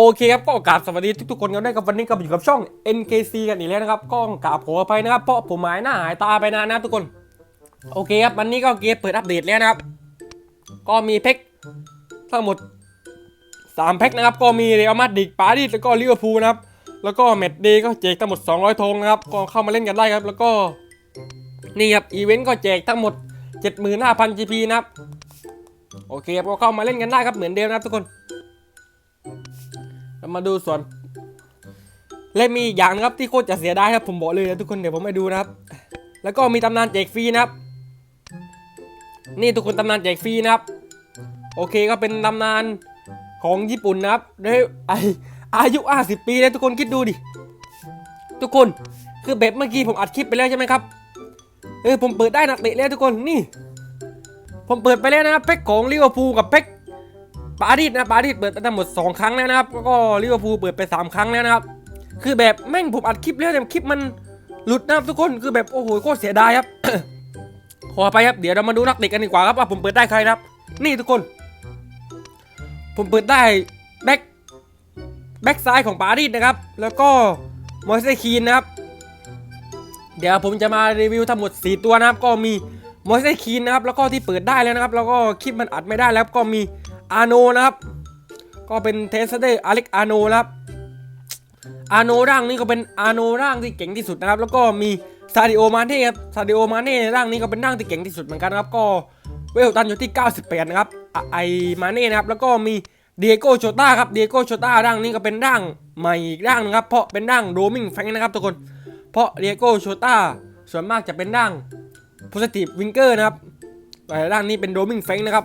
โอเคครับก็กราบสวัสดีทุกๆคนกันด้วยกับวันนี้ก็อยู่กับช่อง NKC กันอีกแล้วนะครับก็กราบขออภัยนะครับเพราะผมหายหน้าหายตาไปนานนะทุกคน โอเคครับวันนี้ก็เกมเปิดอัปเดตแล้วนะครับ ก็มีเพ็กทั้งหมด3แพ็กนะครับก็มีเรอัลมาดริดปารีสแล้วก็ลิเวอร์พูลนะครับแล้วก็แมตช์เดย์ก็แจกทั้งหมด 200ธงนะครับก็เข้ามาเล่นกันได้ครับ แล้วก็นี่ครับอีเวนต์ก็แจกทั้งหมด 75,000 GP นะครับโอเคครับก็เข้ามาเล่นกันได้ครับเหมือนเดิมนะครับทุกคน มาดูส่วน และมีอีกอย่างนะครับที่โคตรจะเสียดายครับผมบอกเลยนะทุกคนเดี๋ยวผมไปดูนะครับ แล้วก็มีตำนานแจกฟรีนะครับ นี่ทุกคนตำนานแจกฟรีนะครับ โอเคก็เป็นตำนานของญี่ปุ่นนะครับด้วยอายุ 50 ปีเลยทุกคนคิดดูดิ ทุกคนคือแบบเมื่อกี้ผมอัดคลิปไปแล้วใช่ไหมครับเออผมเปิดได้นักเตะแล้วทุกคนนี่ ผมเปิดไปแล้วนะครับเพ็กของลิเวอร์พูลกับเพ็ก ปารีสนะปารีสเปิดไปทั้งหมด 2 ครั้งแล้วนะครับ แล้วก็ลิเวอร์พูลเปิดไป 3 ครั้งแล้วนะครับ คือแบบแม่งผมอัดคลิปแล้วแต่คลิปมันหลุดนะครับทุกคนคือแบบโอ้โหโคตรเสียดายครับ ขอไปครับเดี๋ยวเรามาดูนักเตะกันดีกว่าครับว่าผมเปิดได้ใครครับ นี่ทุกคน ผมเปิดได้แบ็คแบ็คซ้ายของปารีสนะครับ แล้วก็มอยเซคีนนะครับ เดี๋ยวผมจะมารีวิวทั้งหมด 4 ตัวนะครับ ก็มีมอยเซคีนนะครับ แล้วก็ที่เปิดได้แล้วนะครับ แล้วก็คลิปมันอัดไม่ได้แล้วก็มี อาโนนะครับ ก็เป็นเทสเดอร์อเล็กอาโนนะครับอาโนร่างนี้ก็เป็นอาโนร่างที่เก่งที่สุดนะครับ แล้วก็มีซาดิโอมาเน่ครับซาดิโอมาเน่ร่างนี้ก็เป็นร่างที่เก่งที่สุดเหมือนกันครับก็เวลตันอยู่ที่ 98 นะครับไอมาเน่นะครับแล้วก็มีเดโกโชต้าครับเดโกโชต้าร่างนี้ก็เป็นร่างใหม่อีกร่างนึงครับ เพราะเป็นร่างโรมิงแฟงนะครับทุกคน เพราะเดโกโชต้าส่วนมากจะเป็นร่างโพซิทีฟวิงเกอร์นะครับแต่ร่างนี้เป็นโรมิงแฟงนะครับ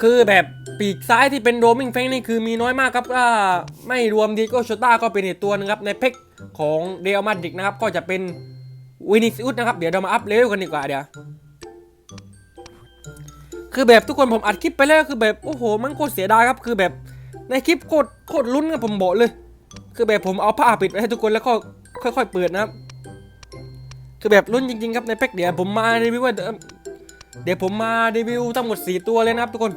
คือแบบปีกซ้ายที่เป็นโรมิงแฟงนี่คือมีน้อยมากครับถ้าไม่รวมดีโกโชต้าก็เป็นอีกตัวหนึงครับ ในเพ็กของเดลมาดริกนะครับ ก็จะเป็นวินิซิอุสนะครับ เดี๋ยวเรามาอัพเลเวลกันดีกว่าเดี๋ยวคือแบบทุกคนผมอัดคลิปไปแล้วคือแบบโอ้โห มันโคตรเสียดายครับ คือแบบในคลิปโคตรโคตรลุ้นครับผมบอกเลย คือแบบผมเอาผ้าปิดไว้ให้ทุกคนแล้วก็ค่อย ๆ เปิดนะครับ คือแบบลุ้นจริงๆครับในเพ็กเดี๋ยวผมมารีวิวว่า เดี๋ยวผมมารีวิวทั้งหมด 4 ตัวเลยนะครับทุกคน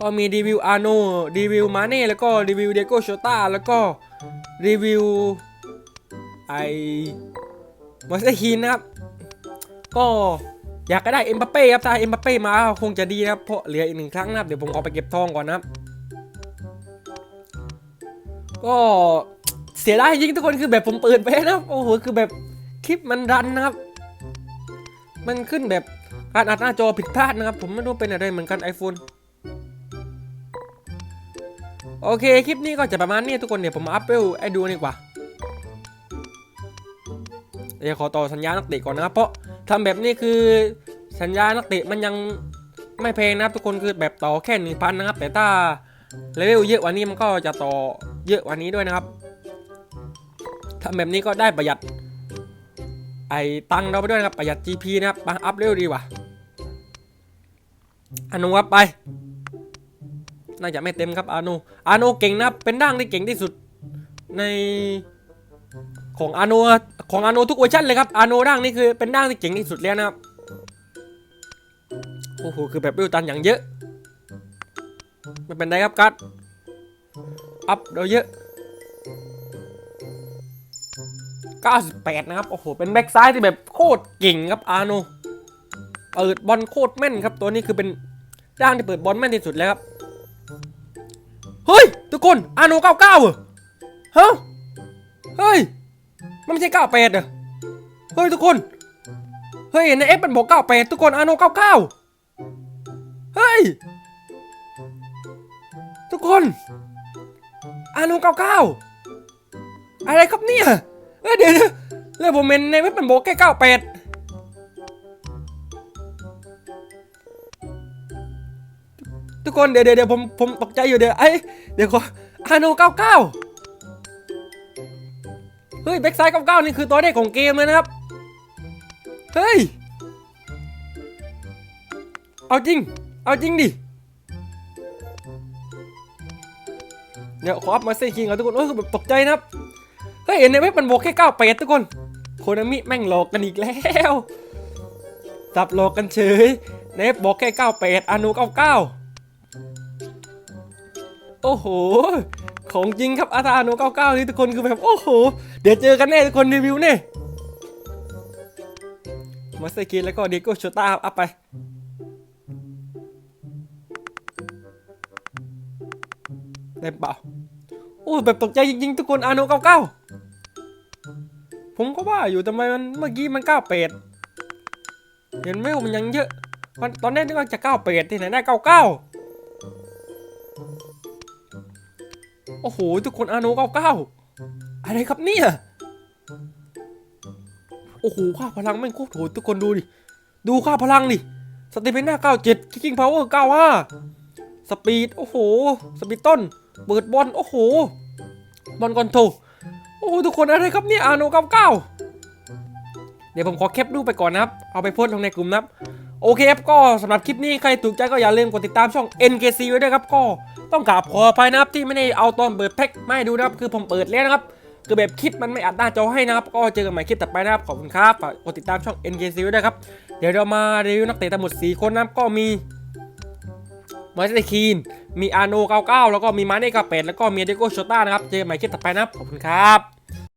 ก็มีรีวิวอาโนรีวิวมาเน่แล้วก็รีวิวเดโกโชต้าแล้วก็รีวิวไอมอสเตอร์ฮีนนะครับ ก็อยากก็ได้เอ็มบัปเป้ครับถ้าเอ็มบัปเป้มาคงจะดีนะครับเพราะเหลืออีกหนึ่งครั้งนะครับเดี๋ยวผมขอไปเก็บทองก่อนนะครับ ก็เสียดายจริงทุกคนคือแบบผมเปิดไปนะครับโอ้โหคือแบบคลิปมันรันนะครับ มันขึ้นแบบการอัดหน้าจอผิดพลาดนะครับ ผมไม่รู้เป็นอะไรเหมือนกัน iPhone โอเค คลิปนี้ก็จะประมาณนี้ทุกคนเดี๋ยวผมอัพเวลให้ดูดีกว่า เดี๋ยวขอต่อสัญญานักเตะก่อนนะครับ เพราะทำแบบนี้คือสัญญานักเตะมันยังไม่แพงนะครับ ทุกคนคือแบบต่อแค่หนึ่งพันนะครับ แต่ถ้าเลเวลเยอะกว่านี้มันก็จะต่อเยอะกว่านี้ด้วยนะครับทำแบบนี้ก็ได้ประหยัด ไอ้ตังเราไปด้วยนะครับประหยัด GP นะครับมาอัพเร็วดีว่าอนุวับไป น่าจะไม่เต็มครับอาโนอาโนเก่งนะเป็นร่างที่เก่งที่สุดในของอาโนของอาโนทุกเวอร์ชันเลยครับอาโนร่างนี้คือเป็นร่างที่เก่งที่สุดแล้วนะครับโอ้โหคือแบบวิวตันอย่างเยอะไม่เป็นไรครับกัดอัพเราเยอะ 98 นะครับ โอ้โห เป็นแบ็กซ้ายที่แบบโคตรเก่งครับอาโนเปิดบอลโคตรแม่นครับ ตัวนี้คือเป็นร่างที่เปิดบอลแม่นที่สุดแล้วครับ เฮ้ย ทุกคนอาโน99เหรอฮะเฮ้ย มันไม่ใช่ 98เหรอเฮ้ยทุกคน เฮ้ยในเอฟมันบอก98 ทุกคนอาโน99 เฮ้ย ทุกคนอาโน99 อะไรครับเนี่ย เอ้ยเดี๋ยวเดี๋ยวแล้วผมเห็นในเว็บมันบอกแค่เก้าแปดทุกคนเดี๋ยวเดี๋ยวผมผมตกใจอยู่เดี๋ยวไอ้เดี๋ยวขออาโนเก้าเก้าเฮ้ยแบ็กไซด์เก้าเก้านี่คือตัวเลขของเกมเลยนะครับ เฮ้ย เอาจริง เอาจริงดิเดี๋ยวขออัพมาเซคิงก่อนทุกคนโอ้ยคือแบบตกใจนะครับ เฮ้ยในเว็บมันบอกแค่เก้าแปดทุกคน โคนามิแม่งหลอกกันอีกแล้วสับหลอกกันเฉยในเว็บอกแค่เก้าแปดอนุเก้าเก้าโอ้โห ของจริงครับอาตาโน99นี่ทุกคนคือแบบโอ้โห เดี๋ยวเจอกันแน่ทุกคนรีวิวเนี่ยมาสเตอร์กินแล้วก็เดียโก้โชต้าอัพไปได้เปล่าโอ้แบบตกใจจริงๆ ทุกคนอาโน99 ผมก็ว่าอยู่ทำไมมันเมื่อกี้มัน98เปดเห็นไหมมันยังเยอะมันตอนแรกนึกว่าจะ98ที่ไหนได้99โอ้โหทุกคนอาโน99อะไรครับเนี่ยโอ้โหค่าพลังแม่งโคตรโหดทุกคนดูดิดูค่าพลังดิสติเตปหน้า97คิกิ้งพาวเวอร์95สปีดโอ้โหสปีดต้นเปิดบอลโอ้โหบอลคอนโทร อ้ทุกคนอะไรครับเนี่ยอาโน99เก้าเดี๋ยวผมขอแคปรูปไปก่อนนะครับ เอาไปโพสต์ลงในกลุ่มนะครับ โอเคครับก็สำหรับคลิปนี้ใครถูกใจก็อย่าลืมกดติดตามช่อง NKC ไว้ด้วยครับก็ต้องกราบขออภัยนะครับที่ไม่ได้เอาตอนเปิดแพ็คมาให้ดูนะครับคือผมเปิดแล้วนะครับคือแบบคลิปมันไม่อัดหน้าจอให้นะครับก็เจอกันใหม่คลิปต่อไปนะครับขอบคุณครับฝากกดติดตามช่อง NKC ไว้ด้วยครับเดี๋ยวเรามารีวิวนักเตะทั้งหมด4คนนะครับก็มีมาเตอร์คีน มีอาโน99 แล้วก็มีมาเน่98แล้วก็มีเดโกโชต้านะครับ เจอกันใหม่คลิปต่อไปนะครับ ขอบคุณครับ